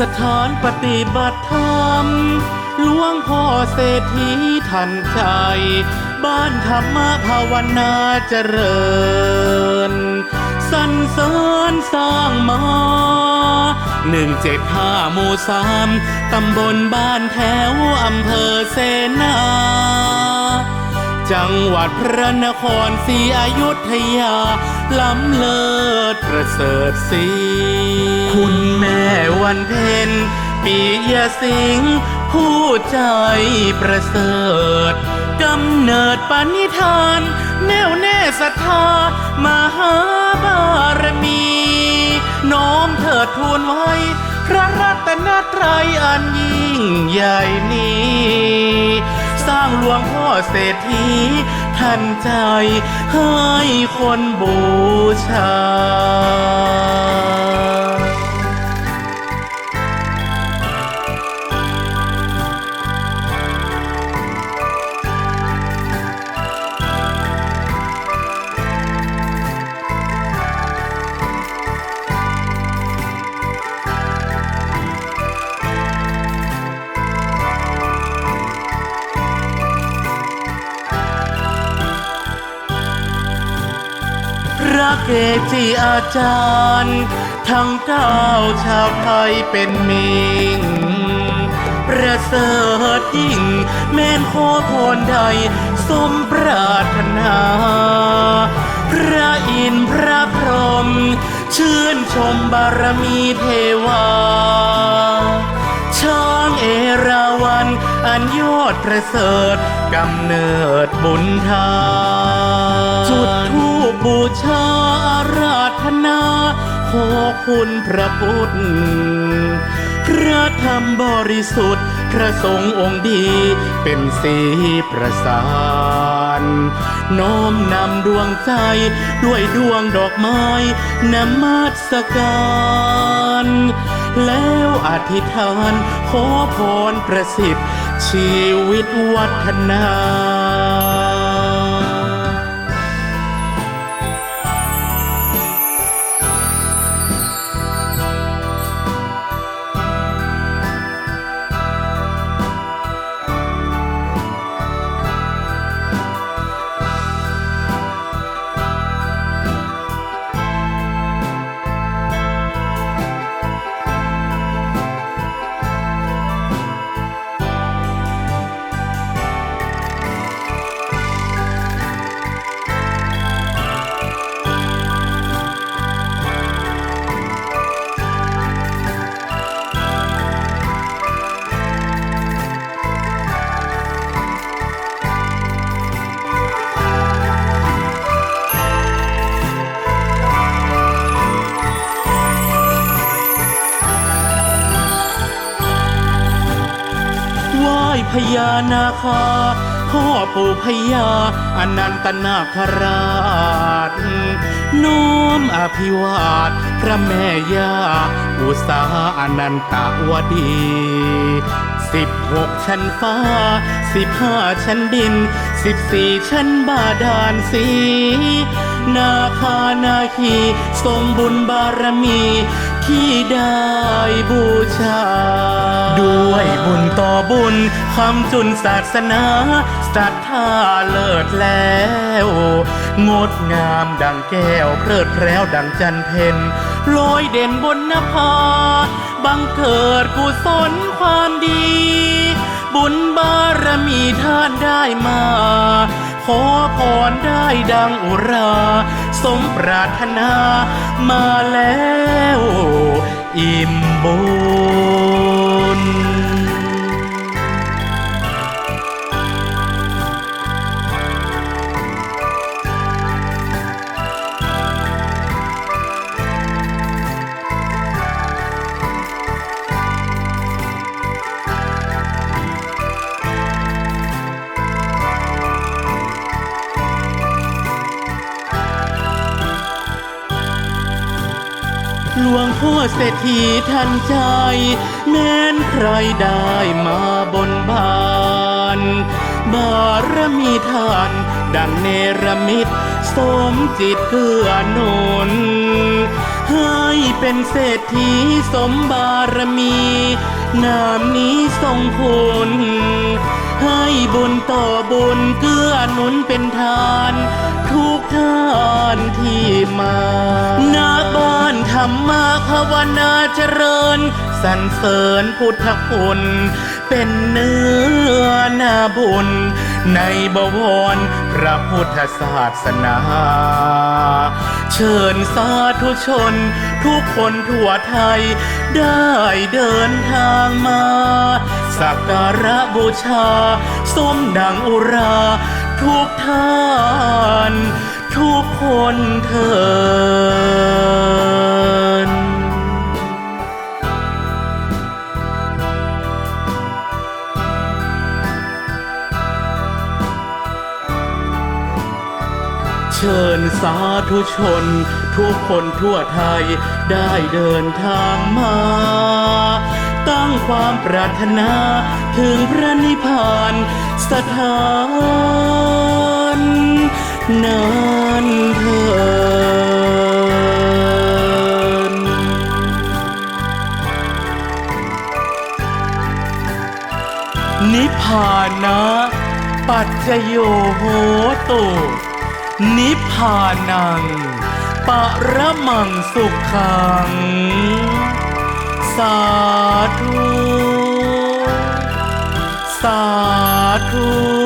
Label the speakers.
Speaker 1: สถานปฏิบัติธรรมหลวงพ่อเศรษฐีทันใจ บ้านธรรมภาวนาเจริญสรรเสริญสร้างมาหนึ่งเจ็ดห้าหมู่สามตำบลบ้านแถวอำเภอเสนา จังหวัดพระนครศรีอยุธยา ล้ำเลิศประเสริฐสี คุณแม่วันเพ็ญปียสิงผู้ใจประเสริฐกำเนิดปณิธาน แน่วแน่ศรัทธามหาบารมี น้อมเถิดทูลไว้ พระรัตนตรัยอันยิ่งใหญ่นี้ สร้างหลวงพ่อเศรษฐีทันใจให้คนบูชา ระเกจิอาจารย์ ทั้งเก้าชาวไทยเป็นมิงประเสริฐยิ่ง แม่นโคโทนใด สมปรารถนา พระอินทร์พระพรหมชื่นชมบารมีเทวา ช้างเอราวัน อันยอดประเสริฐกำเนิดบุญทานจุดธูปบู ชาอาราธนาขอคุณพระพุทธ พระธรรมบริสุทธิ์ พระสงฆ์องค์ดีเป็นสีประสานน้อมนำดวงใจ ด้วยดวงดอกไม้นมัสการแล้วอธิษฐานขอพรประสิทธิ์ ชีวิตวัฒนา พญานาคาพ่อปู่พญาอนันตนาคราชน้อมอภิวาทพระแม่ยาอุสาอนันตวดีสิบหกชั้นฟ้าสิบห้าชั้นดินสิบสี่ชั้นบาดาลสี นาคานาคีทรงบุญบารมี ที่ได้บูชา ด้วยบุญต่อบุญคำจุนศาสนาศรัทธาเลิศแล้ว งดงามดังแก้วเพลิดเพล้วดังจันเพนลอยเด่นบนนภา บังเกิดกุศลความดี บุญบารมีท่านได้มา ขอพรได้ดังอุรา สมปรารถนามาแล้ว อิ่มบุญ หลวงพ่อเศรษฐีทันใจ แม้นใครได้มาบนบาน บารมีทาน ดังเนรมิตสมจิตเกื้อหนุนให้เป็นเศรษฐีสมบารมี นามนี้ทรงคุณให้บุญต่อบุญเกื้อหนุนเป็นทาน ทุกท่านที่มาณบ้านธรรมาภาวนาเจริญสรรเสริญพุทธคุณเป็นเนื้อนาบุญ ในบวรพระพุทธศาสนา เชิญสาธุชน ทุกคนทั่วไทย ได้เดินทางมา สักการะบูชา สมดังอุรา ทุกท่าน ทุกคนเถิน ชิญสาธุชน ทุกคนทั่วไทยได้เดินทางมา ตั้งความปรารถนาถึงพระนิพพานสถานนั้นเถินนิพพานะ ปัจจโยโหตุ นิพพานัง ปะระมังสุขขัง สาธุ สาธุ